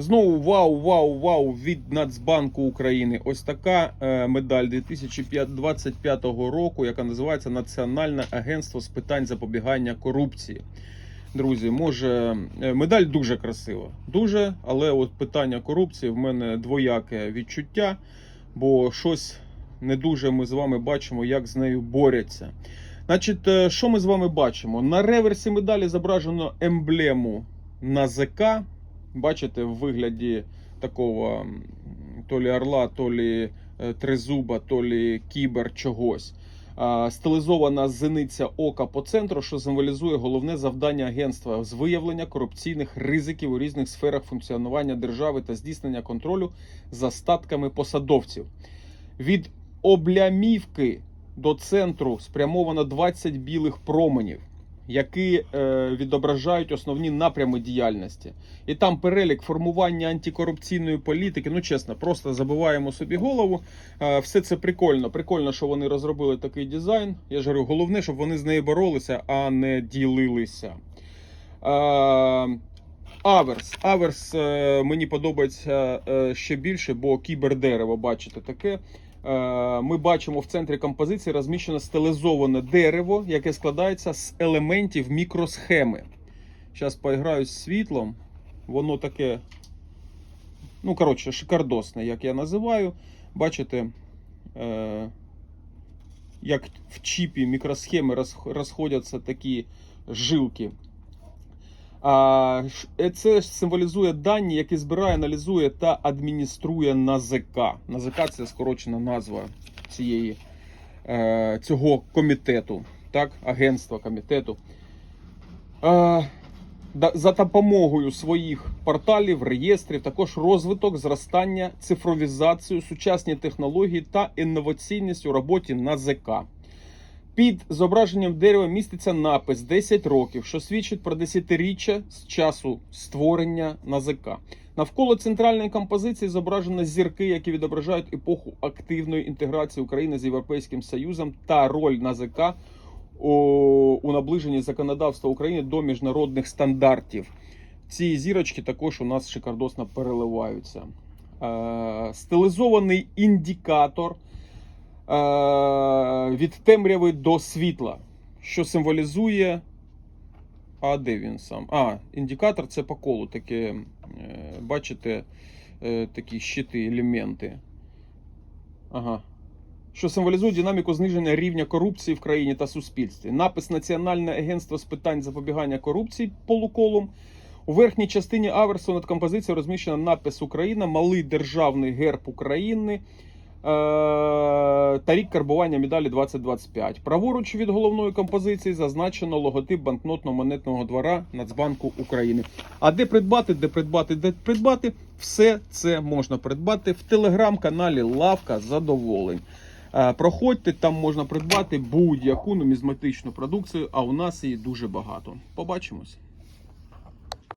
Знову вау, вау, вау від Нацбанку України. Ось така е, медаль 2025 року, яка називається Національне агентство з питань запобігання корупції. Друзі, може, е, медаль дуже красива. Дуже, але от питання корупції в мене двояке відчуття, бо щось не дуже ми з вами бачимо, як з нею борються. Значить, е, що ми з вами бачимо? На реверсі медалі зображено емблему НАЗК. Бачите, в вигляді такого то лі орла, то лі е, тризуба, то лі кібер чогось. Стилізована зениця ока по центру, що символізує головне завдання агентства з виявлення корупційних ризиків у різних сферах функціонування держави та здійснення контролю за статками посадовців. Від облямівки до центру спрямовано 20 білих променів, які е, відображають основні напрями діяльності. І там перелік формування антикорупційної політики. Ну, чесно, просто забиваємо собі голову. Е, все це прикольно. Прикольно, що вони розробили такий дизайн. Я ж говорю, головне, щоб вони з нею боролися, а не ділилися. Е, Аверс. Аверс мені подобається ще більше, бо кібердерево, бачите, таке. Е, Ми бачимо в центрі композиції розміщено стилізоване дерево, яке складається з елементів мікросхеми. Зараз поіграю з світлом. Воно таке, ну, коротше, шикардосне, як я називаю. Бачите, е, як в чіпі мікросхеми розходяться такі жилки. Е, це символізує дані, які збирає, аналізує та адмініструє НАЗК. НАЗК це скорочена назва цієї, е, цього комітету, так, агентства комітету. За допомогою своїх порталів, реєстрів, також розвиток, зростання, цифровізацію, сучасні технології та інноваційність у роботі НАЗК. Під зображенням дерева міститься напис 10 років, що свідчить про десятиріччя з часу створення НАЗК. Навколо центральної композиції зображено зірки, які відображають епоху активної інтеграції України з Європейським Союзом та роль НАЗК у, наближенні законодавства України до міжнародних стандартів. Ці зірочки також у нас шикардосно переливаються. Е, стилізований індикатор е, від темряви до світла, що символізує. А де він сам? А, індикатор це по колу. Таке, е, бачите, е, такі щити, елементи. Ага. Що символізує динаміку зниження рівня корупції в країні та суспільстві. Напис Національне агентство з питань запобігання корупції полуколом. У верхній частині аверсу над композицією розміщено напис Україна, малий державний герб України та рік карбування медалі 2025. Праворуч від головної композиції зазначено логотип банкнотно-монетного двора Нацбанку України. А де придбати, де придбати, де придбати, все це можна придбати в телеграм-каналі Лавка Задоволень. Е, Проходьте, там можна придбати будь-яку нумізматичну продукцію, а у нас її дуже багато. Побачимось.